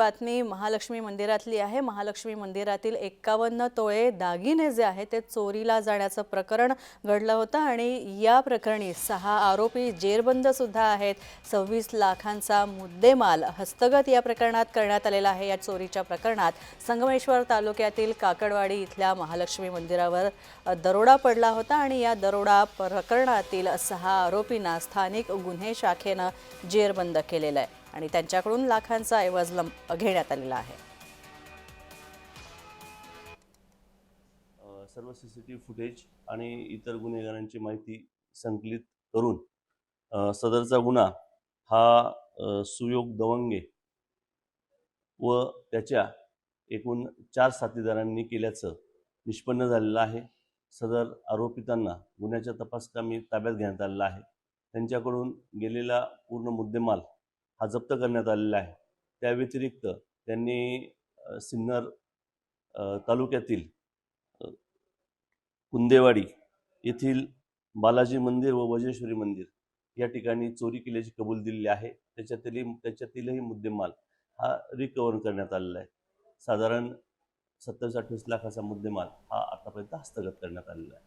बातमी महालक्ष्मी मंदिरातली आहे. महालक्ष्मी मंदिरातील एक्कावन्न तोळे दागिने जे आहे ते चोरीला जाण्याचं प्रकरण घडलं होतं आणि या प्रकरणी सहा आरोपी जेरबंद सुद्धा आहेत. सव्वीस लाखांचा मुद्देमाल हस्तगत या प्रकरणात करण्यात आलेला आहे. या चोरीच्या प्रकरणात संगमेश्वर तालुक्यातील काकडवाडी इथल्या महालक्ष्मी मंदिरावर दरोडा पडला होता आणि या दरोडा प्रकरणातील सहा आरोपींना स्थानिक गुन्हे शाखेनं जेरबंद केलेलं आहे. आणि त्यांच्याकडून लाखांचा ऐवज घेण्यात आलेला आहे. सर्व C C T V footage आणि इतर गुन्हेगारांची माहिती संकलित करून सदरचा गुन्हा हा सुयोग दवंगे व त्याच्या एकूण चार साथीदारांनी केल्याचं निष्पन्न झालेलं आहे. सदर आरोपितांना गुन्ह्याच्या तपासकामी ताब्यात घेण्यात आलेला आहे. त्यांच्याकडून गेलेला पूर्ण मुद्देमाल हा जप्त करण्यात आलेला आहे. त्या व्यतिरिक्त त्यांनी सिन्नर तालुक्यातील कुंदेवाडी येथील बालाजी मंदिर व वजेश्वरी मंदिर या ठिकाणी चोरी केल्याची कबूल दिलेली आहे. त्याच्यातील त्याच्यातीलही मुद्देमाल हा रिकवर करण्यात आलेला आहे. साधारण सत्तावीस अठ्ठावीस लाखाचा मुद्देमाल हा आतापर्यंत हस्तगत करण्यात आलेला आहे.